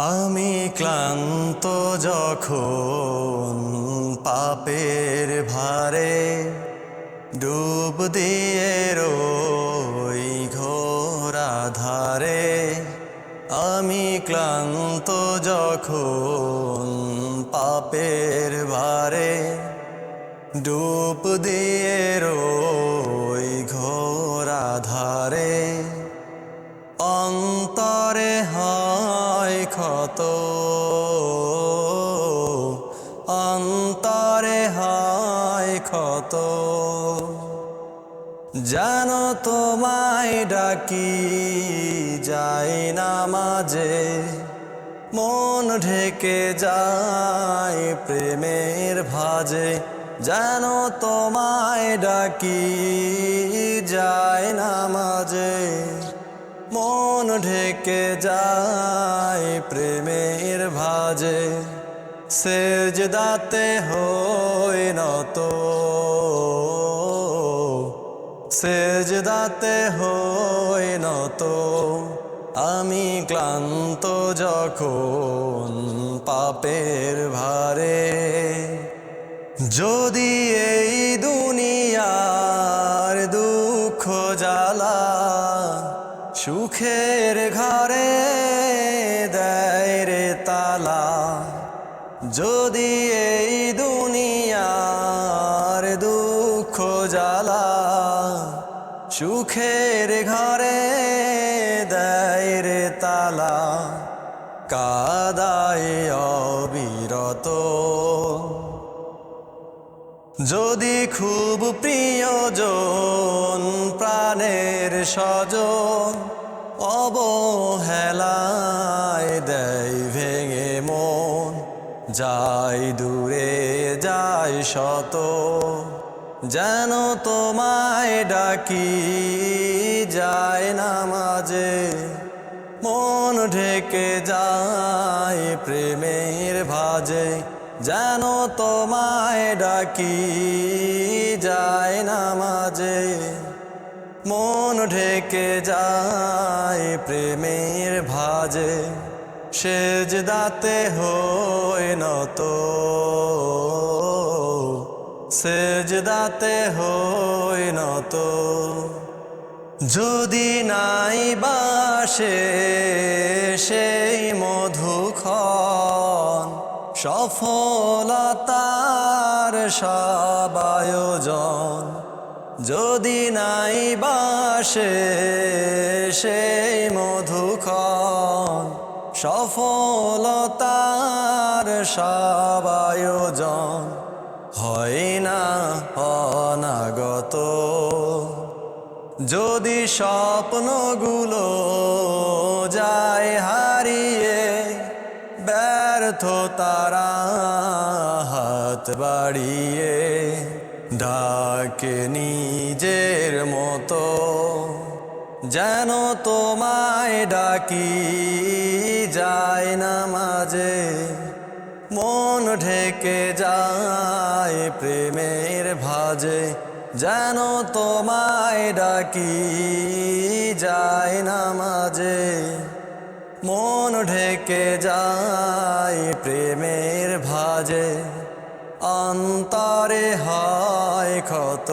আমি ক্লান্ত যখন পাপের ভারে ডুব দিয়ে রই ঘোরা ধারে আমি ক্লান্ত যখন পাপের ভারে ডুব দিয়ে রই ক্ষত অন্তরে হয় ক্ষত। জানো তোমায় ডাকি, যাই না মাঝে মন ঢেকে যায় প্রেমের ভাজে। যেন তোমায় ডাকি যায় না মাঝে মন ঢেকে যায় প্রেমের ভাজে। সেজদাতে হই নত সেজদাতে হই নত আমি ক্লান্ত যখন পাপের ভারে। যদি এই দুনিয়ার দুঃখ জ্বালা সুখের ঘরে দেয় রে তালা। যদি এই দুনিয়ার দুঃখ জ্বালা সুখের ঘরে দেয় রে তালা, কাদায় অবিরত। যদি খুব প্রিয়জন প্রাণের স্বজন অবহেলায় দেয় ভেঙে মন, যাই দূরে, যাই শত, যেন তোমায় ডাকি যায় না মাঝে। মন ঢেকে যায় প্রেমের ভাজে যেন তোমায় ডাকি, যায় না মাঝে মন ঢেকে যায় প্রেমের ভাজে। সেজ দাতে হয় নত। সেজ দাতে হয় নত। যদি নাই বাসে সেই মধুক্ষণ সফলতার সব আয়োজন যদি নাই বাসে সেই মধুক্ষণ। সফলতার সব আয়োজন হয় না অনাগত। যদি স্বপ্নগুলো ব্যর্থ তারা হাত বাড়িয়ে ডাকে নিজের মতো, যেন তোমায় ডাকি যায় না মাঝে। মন ঢেকে যায় প্রেমের ভাজে, যেন তোমায় ডাকি যায় না মাঝে। মন ঢেকে যায় প্রেমের ভাজে। অন্তরে হয় ক্ষত।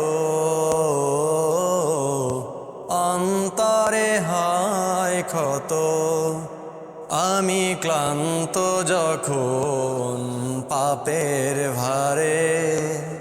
অন্তরে হয় ক্ষত। আমি ক্লান্ত যখন পাপের ভারে